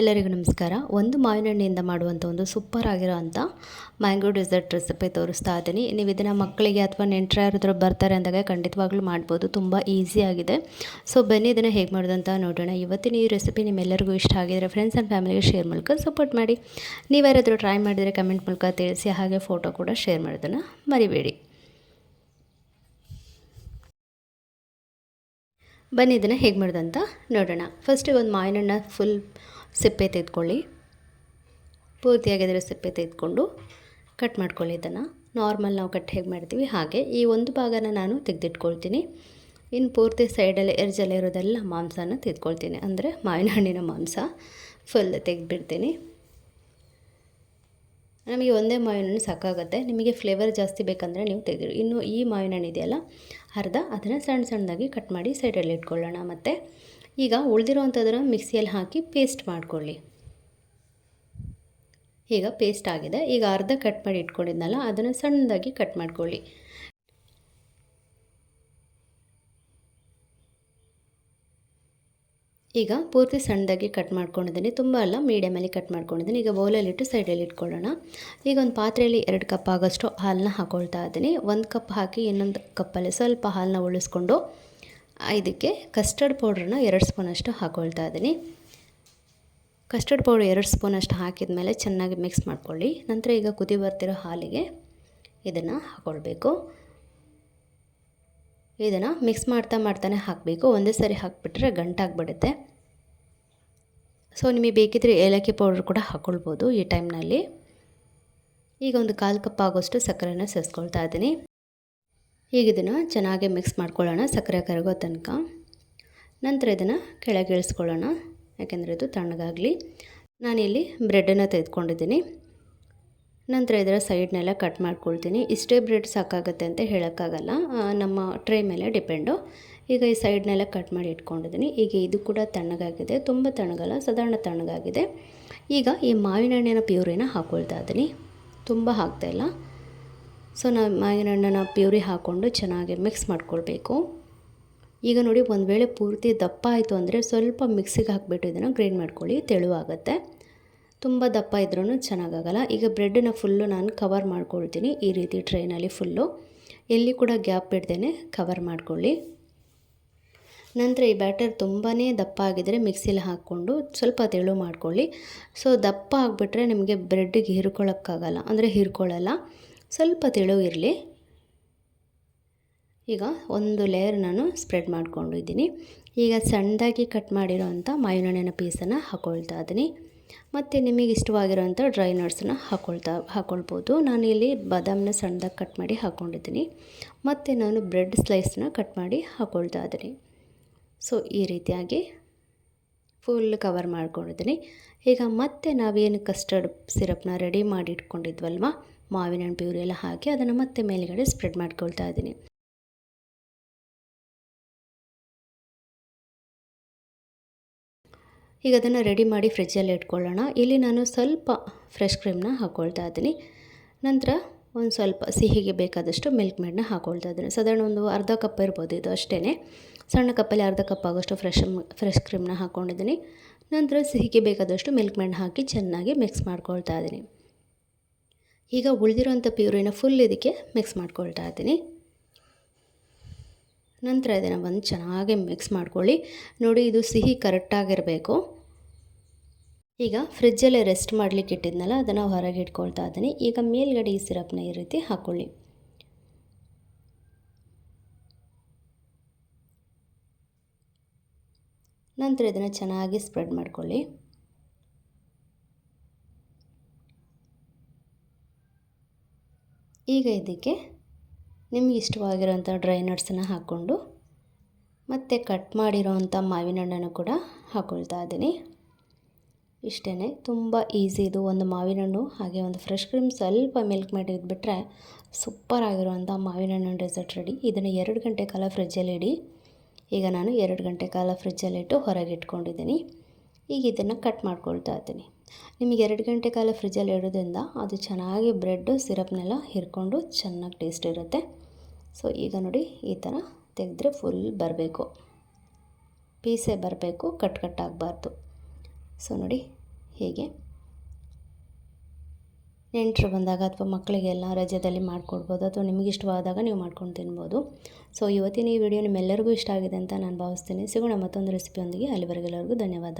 ಎಲ್ಲರಿಗೂ ನಮಸ್ಕಾರ. ಒಂದು ಮಾವಿನ ಹಣ್ಣಿಂದ ಮಾಡುವಂಥ ಒಂದು ಸೂಪರ್ ಆಗಿರೋ ಅಂಥ ಮ್ಯಾಂಗೋ ಡೆಸರ್ಟ್ ರೆಸಿಪಿ ತೋರಿಸ್ತಾ ಇದ್ದೀನಿ. ನೀವು ಇದನ್ನು ಮಕ್ಕಳಿಗೆ ಅಥವಾ ಯಾರಾದರೂ ಬರ್ತಾರೆ ಅಂದಾಗ ಖಂಡಿತವಾಗ್ಲೂ ಮಾಡ್ಬೋದು. ತುಂಬ ಆಗಿದೆ. ಸೊ ಬನ್ನಿ ಇದನ್ನು ಹೇಗೆ ಮಾಡೋದು ನೋಡೋಣ. ಇವತ್ತಿನ ಈ ರೆಸಿಪಿ ನಿಮ್ಮೆಲ್ಲರಿಗೂ ಇಷ್ಟ ಆಗಿದ್ರೆ ಫ್ರೆಂಡ್ಸ್ ಆ್ಯಂಡ್ ಫ್ಯಾಮಿಲಿಗೆ ಶೇರ್ ಮೂಲಕ ಸಪೋರ್ಟ್ ಮಾಡಿ. ನೀವು ಯಾರಾದರೂ ಟ್ರೈ ಮಾಡಿದರೆ ಕಮೆಂಟ್ ಮೂಲಕ ತಿಳಿಸಿ, ಹಾಗೆ ಫೋಟೋ ಕೂಡ ಶೇರ್ ಮಾಡೋದನ್ನು ಮರಿಬೇಡಿ. ಬನ್ನಿ ಇದನ್ನು ಹೇಗೆ ಮಾಡೋದಂತ ನೋಡೋಣ. ಫಸ್ಟ್ ಒಂದು ಮಾವಿನ ಹಣ್ಣ ಫುಲ್ ಸಿಪ್ಪೆ ತೆಗೆದುಕೊಳ್ಳಿ. ಪೂರ್ತಿಯಾಗಿದ್ದರೆ ಸಿಪ್ಪೆ ತೆಗೆದುಕೊಂಡು ಕಟ್ ಮಾಡ್ಕೊಳ್ಳಿ ಇದನ್ನು. ನಾರ್ಮಲ್ ನಾವು ಕಟ್ ಹೇಗೆ ಮಾಡ್ತೀವಿ ಹಾಗೆ. ಈ ಒಂದು ಭಾಗನ ನಾನು ತೆಗೆದಿಟ್ಕೊಳ್ತೀನಿ. ಇನ್ನು ಪೂರ್ತಿ ಸೈಡಲ್ಲಿ ಎರ್ಜಲ್ಲಿ ಇರೋದೆಲ್ಲ ಮಾಂಸನ ತೆಗೆದುಕೊಳ್ತೀನಿ. ಅಂದರೆ ಮಾವಿನ ಹಣ್ಣಿನ ಮಾಂಸ ಫುಲ್ ತೆಗೆದುಬಿಡ್ತೀನಿ. ನಮಗೆ ಒಂದೇ ಮಾವಿನ ಹಣ್ಣು ಸಾಕಾಗುತ್ತೆ. ನಿಮಗೆ ಫ್ಲೇವರ್ ಜಾಸ್ತಿ ಬೇಕಂದರೆ ನೀವು ತೆಗೆದಿರಿ ಇನ್ನು ಈ ಮಾವಿನ ಹಣ್ಣು ಇದೆಯಲ್ಲ, ಅರ್ಧ ಅದನ್ನು ಸಣ್ಣ ಸಣ್ಣದಾಗಿ ಕಟ್ ಮಾಡಿ ಸೈಡಲ್ಲಿ ಇಟ್ಕೊಳ್ಳೋಣ. ಮತ್ತು ಈಗ ಉಳಿದಿರೋವಂಥದ್ದನ್ನು ಮಿಕ್ಸಿಯಲ್ಲಿ ಹಾಕಿ ಪೇಸ್ಟ್ ಮಾಡಿಕೊಳ್ಳಿ. ಈಗ ಪೇಸ್ಟ್ ಆಗಿದೆ. ಈಗ ಅರ್ಧ ಕಟ್ ಮಾಡಿ ಇಟ್ಕೊಂಡಿದ್ನಲ್ಲ, ಅದನ್ನು ಸಣ್ಣದಾಗಿ ಕಟ್ ಮಾಡ್ಕೊಳ್ಳಿ. ಈಗ ಪೂರ್ತಿ ಸಣ್ಣದಾಗಿ ಕಟ್ ಮಾಡ್ಕೊಂಡಿದ್ದೀನಿ. ತುಂಬ ಅಲ್ಲ ಮೀಡಿಯಮಲ್ಲಿ ಕಟ್ ಮಾಡ್ಕೊಂಡಿದ್ದೀನಿ. ಈಗ ಬೌಲಲ್ಲಿಟ್ಟು ಸೈಡಲ್ಲಿ ಇಟ್ಕೊಳ್ಳೋಣ. ಈಗ ಒಂದು ಪಾತ್ರೆಯಲ್ಲಿ ಎರಡು ಕಪ್ ಆಗೋಷ್ಟು ಹಾಲನ್ನ ಹಾಕ್ಕೊಳ್ತಾ ಇದ್ದೀನಿ. ಒಂದು ಕಪ್ ಹಾಕಿ ಇನ್ನೊಂದು ಕಪ್ಪಲ್ಲಿ ಸ್ವಲ್ಪ ಹಾಲನ್ನ ಉಳಿಸ್ಕೊಂಡು ಇದಕ್ಕೆ ಕಸ್ಟರ್ಡ್ ಪೌಡ್ರನ್ನ ಎರಡು ಸ್ಪೂನಷ್ಟು ಹಾಕ್ಕೊಳ್ತಾ ಇದ್ದೀನಿ. ಕಸ್ಟರ್ಡ್ ಪೌಡ್ರ್ ಎರಡು ಸ್ಪೂನಷ್ಟು ಹಾಕಿದ ಮೇಲೆ ಚೆನ್ನಾಗಿ ಮಿಕ್ಸ್ ಮಾಡ್ಕೊಳ್ಳಿ. ನಂತರ ಈಗ ಕುದಿ ಬರ್ತಿರೋ ಹಾಲಿಗೆ ಇದನ್ನು ಹಾಕ್ಕೊಳ್ಬೇಕು ಇದನ್ನು ಮಿಕ್ಸ್ ಮಾಡ್ತಾ ಮಾಡ್ತಾನೆ ಹಾಕಬೇಕು. ಒಂದೇ ಸರಿ ಹಾಕಿಬಿಟ್ರೆ ಗಂಟಾಗ್ಬಿಡುತ್ತೆ ಸೊ ನಿಮಗೆ ಬೇಕಿದ್ರೆ ಏಲಕ್ಕಿ ಪೌಡ್ರ್ ಕೂಡ ಹಾಕ್ಕೊಳ್ಬೋದು ಈ ಟೈಮ್ನಲ್ಲಿ ಈಗ ಒಂದು ಕಾಲು ಕಪ್ ಆಗೋಷ್ಟು ಸಕ್ಕರೆನ ಸೇರಿಸ್ಕೊಳ್ತಾ ಇದ್ದೀನಿ. ಈಗ ಇದನ್ನು ಚೆನ್ನಾಗಿ ಮಿಕ್ಸ್ ಮಾಡ್ಕೊಳ್ಳೋಣ ಸಕ್ಕರೆ ಕರಗೋ ತನಕ. ನಂತರ ಇದನ್ನು ಕೆಳಗೆ ಇಳಿಸ್ಕೊಳ್ಳೋಣ, ಯಾಕೆಂದರೆ ಇದು ತಣ್ಣಗಾಗಲಿ. ನಾನಿಲ್ಲಿ ಬ್ರೆಡನ್ನು ತೆಗೆದುಕೊಂಡಿದ್ದೀನಿ. ನಂತರ ಇದರ ಸೈಡ್ನೆಲ್ಲ ಕಟ್ ಮಾಡ್ಕೊಳ್ತೀನಿ. ಇಷ್ಟೇ ಬ್ರೆಡ್ ಸಾಕಾಗುತ್ತೆ ಅಂತ ಹೇಳೋಕ್ಕಾಗಲ್ಲ. ನಮ್ಮ ಟ್ರೇ ಮೇಲೆ ಡಿಪೆಂಡು ಈಗ ಈ ಸೈಡ್ನೆಲ್ಲ ಕಟ್ ಮಾಡಿ ಇಟ್ಕೊಂಡಿದ್ದೀನಿ. ಈಗ ಇದು ಕೂಡ ತಣ್ಣಗಾಗಿದೆ. ತುಂಬ ತಣ್ಣಗಲ್ಲ, ಸಾಧಾರಣ ತಣ್ಣಗಾಗಿದೆ. ಈಗ ಈ ಮಾವಿನ ಹಣ್ಣಿನ ಪ್ಯೂರಿನ ಹಾಕ್ಕೊಳ್ತಾ ಇದ್ದೀನಿ. ತುಂಬ ಹಾಕ್ತಾಯಿಲ್ಲ ಸೊ ನಾವು ಮಾವಿನ ಪ್ಯೂರಿ ಹಾಕ್ಕೊಂಡು ಚೆನ್ನಾಗಿ ಮಿಕ್ಸ್ ಮಾಡ್ಕೊಳ್ಬೇಕು. ಈಗ ನೋಡಿ ಒಂದು ವೇಳೆ ಪೂರ್ತಿ ದಪ್ಪ ಆಯಿತು ಅಂದರೆ ಸ್ವಲ್ಪ ಮಿಕ್ಸಿಗೆ ಹಾಕಿಬಿಟ್ಟು ಇದನ್ನು ಗ್ರೈಂಡ್ ಮಾಡ್ಕೊಳ್ಳಿ, ತೆಳುವಾಗುತ್ತೆ. ತುಂಬ ದಪ್ಪ ಇದ್ರೂ ಚೆನ್ನಾಗಾಗಲ್ಲ. ಈಗ ಬ್ರೆಡ್ನ ಫುಲ್ಲು ನಾನು ಕವರ್ ಮಾಡ್ಕೊಳ್ತೀನಿ, ಈ ರೀತಿ ಟ್ರೈನಲ್ಲಿ ಫುಲ್ಲು ಎಲ್ಲಿ ಕೂಡ ಗ್ಯಾಪ್ ಬಿಡ್ದೇ ಕವರ್ ಮಾಡ್ಕೊಳ್ಳಿ. ನಂತರ ಈ ಬ್ಯಾಟರ್ ತುಂಬಾ ದಪ್ಪ ಆಗಿದ್ದರೆ ಮಿಕ್ಸಿಲಿ ಹಾಕ್ಕೊಂಡು ಸ್ವಲ್ಪ ತೆಳು ಮಾಡ್ಕೊಳ್ಳಿ. ಸೊ ದಪ್ಪ ಆಗಿಬಿಟ್ರೆ ನಿಮಗೆ ಬ್ರೆಡ್ಡಿಗೆ ಹೀರ್ಕೊಳ್ಳೋಕ್ಕಾಗಲ್ಲ ಅಂದರೆ ಹಿರ್ಕೊಳ್ಳಲ್ಲ ಸ್ವಲ್ಪ ಇರಲಿ. ಈಗ ಒಂದು ಲೇಯರ್ ನಾನು ಸ್ಪ್ರೆಡ್ ಮಾಡ್ಕೊಂಡಿದ್ದೀನಿ ಈಗ ಸಣ್ಣದಾಗಿ ಕಟ್ ಮಾಡಿರೋ ಅಂಥ ಮಾವಿನಹಣ್ಣಿನ ಪೀಸನ್ನು ಹಾಕ್ಕೊಳ್ತಾ ಇದ್ದೀನಿ. ಮತ್ತು ನಿಮಗೆ ಇಷ್ಟವಾಗಿರೋಂಥ ಡ್ರೈ ನಟ್ಸನ್ನ ಹಾಕ್ಕೊಳ್ತಾ ಹಾಕ್ಕೊಳ್ಬೋದು ನಾನು ಇಲ್ಲಿ ಬಾದಾಮನ್ನ ಸಣ್ಣದಾಗಿ ಕಟ್ ಮಾಡಿ ಹಾಕ್ಕೊಂಡಿದ್ದೀನಿ ಮತ್ತು ನಾನು ಬ್ರೆಡ್ ಸ್ಲೈಸ್ನ ಕಟ್ ಮಾಡಿ ಹಾಕ್ಕೊಳ್ತಾ ಇದ್ದೀನಿ. ಸೊ ಈ ರೀತಿಯಾಗಿ ಫುಲ್ ಕವರ್ ಮಾಡ್ಕೊಂಡಿದ್ದೀನಿ. ಈಗ ಮತ್ತೆ ನಾವೇನು ಕಸ್ಟರ್ಡ್ ಸಿರಪ್ನ ರೆಡಿ ಮಾಡಿ ಇಟ್ಕೊಂಡಿದ್ವಲ್ವ ಮಾವಿನ ಹಣ್ಣು ಪ್ಯೂರಿ ಎಲ್ಲ ಹಾಕಿ ಅದನ್ನು ಮತ್ತೆ ಮೇಲುಗಡೆ ಸ್ಪ್ರೆಡ್ ಮಾಡ್ಕೊಳ್ತಾ ಇದ್ದೀನಿ. ಈಗ ಅದನ್ನು ರೆಡಿ ಮಾಡಿ ಫ್ರಿಜ್ಜಲ್ಲಿ ಇಟ್ಕೊಳ್ಳೋಣ. ಇಲ್ಲಿ ನಾನು ಸ್ವಲ್ಪ ಫ್ರೆಶ್ ಕ್ರೀಮ್ನ ಹಾಕ್ಕೊಳ್ತಾ ಇದ್ದೀನಿ. ನಂತರ ಒಂದು ಸ್ವಲ್ಪ ಸಿಹಿಗೆ ಬೇಕಾದಷ್ಟು ಮಿಲ್ಕ್ ಮೇಡನ್ನ ಹಾಕ್ಕೊಳ್ತಾ ಇದ್ದೀನಿ. ಸಾಧಾರಣ ಒಂದು ಅರ್ಧ ಕಪ್ ಇರ್ಬೋದು ಇದು ಅಷ್ಟೇ ಸಣ್ಣ ಕಪ್ಪಲ್ಲಿ ಅರ್ಧ ಕಪ್ ಆಗೋಷ್ಟು ಫ್ರೆಶ್ ಫ್ರೆಶ್ ಕ್ರೀಮ್ನ ಹಾಕ್ಕೊಂಡಿದ್ದೀನಿ ನಂತರ ಸಿಹಿಗೆ ಬೇಕಾದಷ್ಟು ಮಿಲ್ಕ್ ಮೇಡ್ ಹಾಕಿ ಚೆನ್ನಾಗಿ ಮಿಕ್ಸ್ ಮಾಡ್ಕೊಳ್ತಾ ಇದ್ದೀನಿ. ಈಗ ಉಳಿದಿರೋಂಥ ಪ್ಯೂರಿನ ಫುಲ್ ಇದಕ್ಕೆ ಮಿಕ್ಸ್ ಮಾಡ್ಕೊಳ್ತಾ ಇದ್ದೀನಿ. ನಂತರ ಇದನ್ನು ಬಂದು ಚೆನ್ನಾಗಿ ಮಿಕ್ಸ್ ಮಾಡ್ಕೊಳ್ಳಿ. ನೋಡಿ, ಇದು ಸಿಹಿ ಕರೆಕ್ಟಾಗಿರಬೇಕು ಈಗ ಫ್ರಿಜ್ಜಲ್ಲೇ ರೆಸ್ಟ್ ಮಾಡಲಿಕ್ಕೆ ಇಟ್ಟಿದ್ನಲ್ಲ, ಅದನ್ನು ಹೊರಗೆ ಇಟ್ಕೊಳ್ತಾ ಇದ್ದೀನಿ. ಈಗ ಮೇಲ್ಗಡೆ ಈ ಸಿರಪ್ನ ಈ ರೀತಿ ಹಾಕ್ಕೊಳ್ಳಿ ನಂತರ ಇದನ್ನು ಚೆನ್ನಾಗಿ ಸ್ಪ್ರೆಡ್ ಮಾಡ್ಕೊಳ್ಳಿ. ಈಗ ಇದಕ್ಕೆ ನಿಮ್ಗೆ ಇಷ್ಟವಾಗಿರೋಂಥ ಡ್ರೈ ನಟ್ಸನ್ನು ಹಾಕ್ಕೊಂಡು ಮತ್ತು ಕಟ್ ಮಾಡಿರೋವಂಥ ಮಾವಿನ ಹಣ್ಣನ್ನು ಕೂಡ ಹಾಕ್ಕೊಳ್ತಾ ಇದ್ದೀನಿ. ಇಷ್ಟೇ ತುಂಬ ಈಸಿ ಇದು ಒಂದು ಮಾವಿನ ಹಣ್ಣು, ಹಾಗೆ ಒಂದು ಫ್ರೆಶ್ ಕ್ರೀಮ್ ಸ್ವಲ್ಪ ಮಿಲ್ಕ್ ಮಾಡಿ ಇದ್ಬಿಟ್ರೆ ಸೂಪರ್ ಆಗಿರುವಂಥ ಮಾವಿನ ಹಣ್ಣು ಡೆಸರ್ಟ್ ರೆಡಿ. ಇದನ್ನು ಎರಡು ಗಂಟೆ ಕಾಲ ಫ್ರಿಜ್ಜಲ್ಲಿ ಇಡಿ. ಈಗ ನಾನು ಎರಡು ಗಂಟೆ ಕಾಲ ಫ್ರಿಜ್ಜಲ್ಲಿಟ್ಟು ಹೊರಗೆ ಇಟ್ಕೊಂಡಿದ್ದೀನಿ. ಈಗ ಇದನ್ನು ಕಟ್ ಮಾಡ್ಕೊಳ್ತಾ ಇದ್ದೀನಿ. ನಿಮಗೆ ಎರಡು ಗಂಟೆ ಕಾಲ ಫ್ರಿಜ್ಜಲ್ಲಿ ಇಡೋದ್ರಿಂದ ಅದು ಚೆನ್ನಾಗಿ ಬ್ರೆಡ್ಡು ಸಿರಪ್ನೆಲ್ಲ ಹಿರ್ಕೊಂಡು ಚೆನ್ನಾಗಿ ಟೇಸ್ಟ್ ಇರುತ್ತೆ. ಸೊ, ಈಗ ನೋಡಿ ಈ ಥರ ತೆಗೆದ್ರೆ ಫುಲ್ ಬರಬೇಕು. ಪೀಸೇ ಬರಬೇಕು, ಕಟ್ ಕಟ್ ಆಗಬಾರ್ದು. ಸೊ, ನೋಡಿ ಹೀಗೆ. ನೆಂಟರು ಬಂದಾಗ ಅಥವಾ ಮಕ್ಕಳಿಗೆಲ್ಲ ರಜದಲ್ಲಿ ಮಾಡಿಕೊಡ್ಬೋದು ಅಥವಾ ನಿಮಗೆ ಇಷ್ಟವಾದಾಗ ನೀವು ಮಾಡ್ಕೊಂಡು ತಿನ್ಬೋದು. ಸೊ, ಇವತ್ತಿನ ಈ ವಿಡಿಯೋ ನಿಮ್ಮೆಲ್ಲರಿಗೂ ಇಷ್ಟ ಆಗಿದೆ ಅಂತ ನಾನು ಭಾವಿಸ್ತೀನಿ. ಸಿಗೋಣ ಮತ್ತೊಂದು ರೆಸಿಪಿಯೊಂದಿಗೆ. ಅಲ್ಲಿವರೆಗೆಲ್ಲರಿಗೂ ಧನ್ಯವಾದ.